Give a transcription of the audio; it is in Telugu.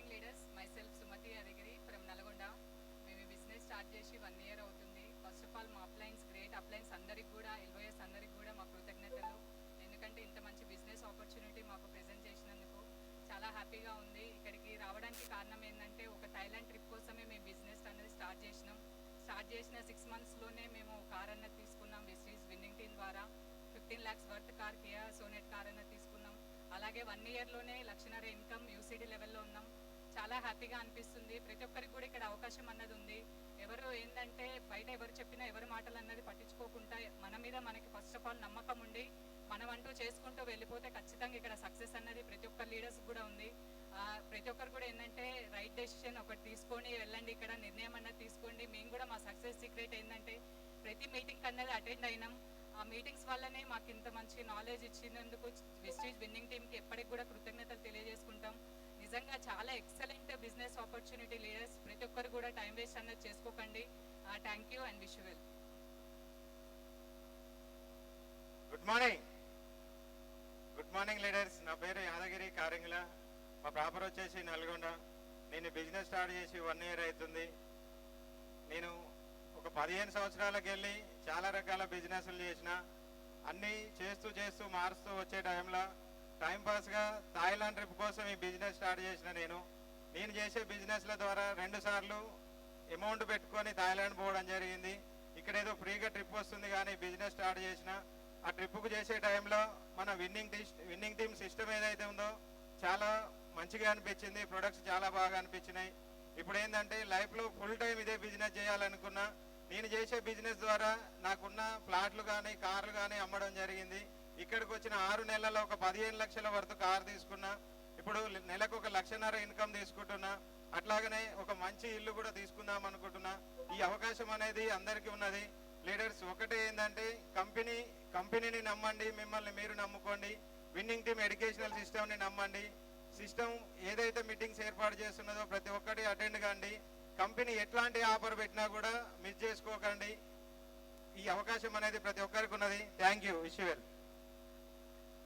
Morning leaders myself Sumathi Adigiri from Nalgonda. మేము బిజినెస్ స్టార్ట్ చేసి వన్ ఇయర్ అవుతుంది. ఫస్ట్ ఆఫ్ ఆల్ మా అప్లయన్స్ గ్రేట్ అప్లయన్స్ అందరికి కూడా ఎల్ఓఎస్ అందరికి కూడా మా కృతజ్ఞతలు. ఎందుకంటే ఇంత మంచి బిజినెస్ ఆపర్చునిటీ మాకు ప్రెజెంట్ చేసినందుకు చాలా హ్యాపీగా ఉంది. ఇక్కడికి రావడానికి కారణం ఏంటంటే ఒక థైలాండ్ ట్రిప్ కోసమే మేము బిజినెస్ అనేది స్టార్ట్ చేసినాం. స్టార్ట్ చేసిన సిక్స్ మంత్స్లోనే మేము కార్ అన్నది తీసుకున్నాం. విస్టీస్ విన్నింగ్ టీమ్ ద్వారా. Fifteen lakhs worth car Kia Sonet car అన్నది తీసుకున్నాం. అలాగే వన్ ఇయర్లోనే లక్షన్నర ఇన్కమ్ యూసీడీ లెవెల్లో ఉన్నాం. చాలా హ్యాపీగా అనిపిస్తుంది. ప్రతి ఒక్కరికి కూడా ఇక్కడ అవకాశం అన్నది ఉంది. ఎవరు ఏంటంటే బయట ఎవరు చెప్పినా ఎవరి మాటలు అన్నది పట్టించుకోకుండా మన మీద మనకి ఫస్ట్ ఆఫ్ ఆల్ నమ్మకం ఉండి మనం అంటూ చేసుకుంటూ వెళ్ళిపోతే ఖచ్చితంగా ఇక్కడ సక్సెస్ అన్నది ప్రతి ఒక్క లీడర్స్ కూడా ఉంది. ప్రతి ఒక్కరు కూడా ఏంటంటే రైట్ డెసిషన్ ఒకటి తీసుకొని వెళ్ళండి. ఇక్కడ నిర్ణయం అన్నది తీసుకోండి. మేము కూడా మా సక్సెస్ సీక్రెట్ ఏంటంటే ప్రతి మీటింగ్ అన్నది అటెండ్ అయినాం. ఆ మీటింగ్స్ వల్లనే మాకు ఇంత మంచి నాలెడ్జ్ ఇచ్చినందుకు విస్టీజ్ విన్నింగ్ టీమ్కి ఎప్పటికి కూడా కృతజ్ఞత తెలియజేసుకుంటాం నిజంగా చాలా ఎక్సలెంట్ బిజినెస్ ఆపర్చునిటీ లీడర్స్ ప్రతి ఒక్కరు కూడా టైం వేస్ట్ అన్నది చేసుకోకండి. Thank you and wish well good morning good morning leaders నా పేరు యాదగిరి కారింగుల. మా ప్రాపర్ వచ్చేసి నల్గొండ. నేను బిజినెస్ స్టార్ట్ చేసి వన్ ఇయర్ అవుతుంది. నేను ఒక పదిహేను సంవత్సరాలకు వెళ్ళి చాలా రకాల బిజినెస్లు చేసిన. అన్నీ చేస్తూ చేస్తూ మారుస్తూ వచ్చే టైంలో టైంపాస్గా థాయిలాండ్ ట్రిప్ కోసం ఈ బిజినెస్ స్టార్ట్ చేసిన నేను. నేను చేసే బిజినెస్ల ద్వారా రెండు సార్లు అమౌంట్ పెట్టుకొని థాయిలాండ్ పోవడం జరిగింది. ఇక్కడ ఏదో ఫ్రీగా ట్రిప్ వస్తుంది కానీ బిజినెస్ స్టార్ట్ చేసిన. ఆ ట్రిప్కు చేసే టైంలో మన విన్నింగ్ విన్నింగ్ టీమ్ సిస్టమ్ ఏదైతే ఉందో చాలా మంచిగా అనిపించింది. ప్రొడక్ట్స్ చాలా బాగా అనిపించినాయి. ఇప్పుడు ఏంటంటే లైఫ్లో ఫుల్ టైం ఇదే బిజినెస్ చేయాలనుకున్నా నేను చేసే బిజినెస్ ద్వారా నాకున్న ప్లాట్లు కానీ కార్లు కానీ అమ్మడం జరిగింది. ఇక్కడికి వచ్చిన ఆరు నెలల్లో ఒక పదిహేను లక్షల వరకు కారు తీసుకున్నా. ఇప్పుడు నెలకు ఒక లక్షన్నర ఇన్కమ్ తీసుకుంటున్నా అట్లాగనే ఒక మంచి ఇల్లు కూడా తీసుకుందాం అనుకుంటున్నా ఈ అవకాశం అనేది అందరికీ ఉన్నది. లీడర్స్ ఒకటే ఏంటంటే కంపెనీ కంపెనీని నమ్మండి మిమ్మల్ని మీరు నమ్ముకోండి. విన్నింగ్ టీమ్ ఎడ్యుకేషనల్ సిస్టమ్ని నమ్మండి. సిస్టమ్ ఏదైతే మీటింగ్స్ ఏర్పాటు చేస్తున్నదో ప్రతి ఒక్కటి అటెండ్ కండి. కంపెనీ ఎట్లాంటి ఆఫర్ పెట్టినా కూడా మిస్ చేసుకోకండి. ఈ అవకాశం అనేది ప్రతి ఒక్కరికి ఉన్నది. Thank you. Wish well.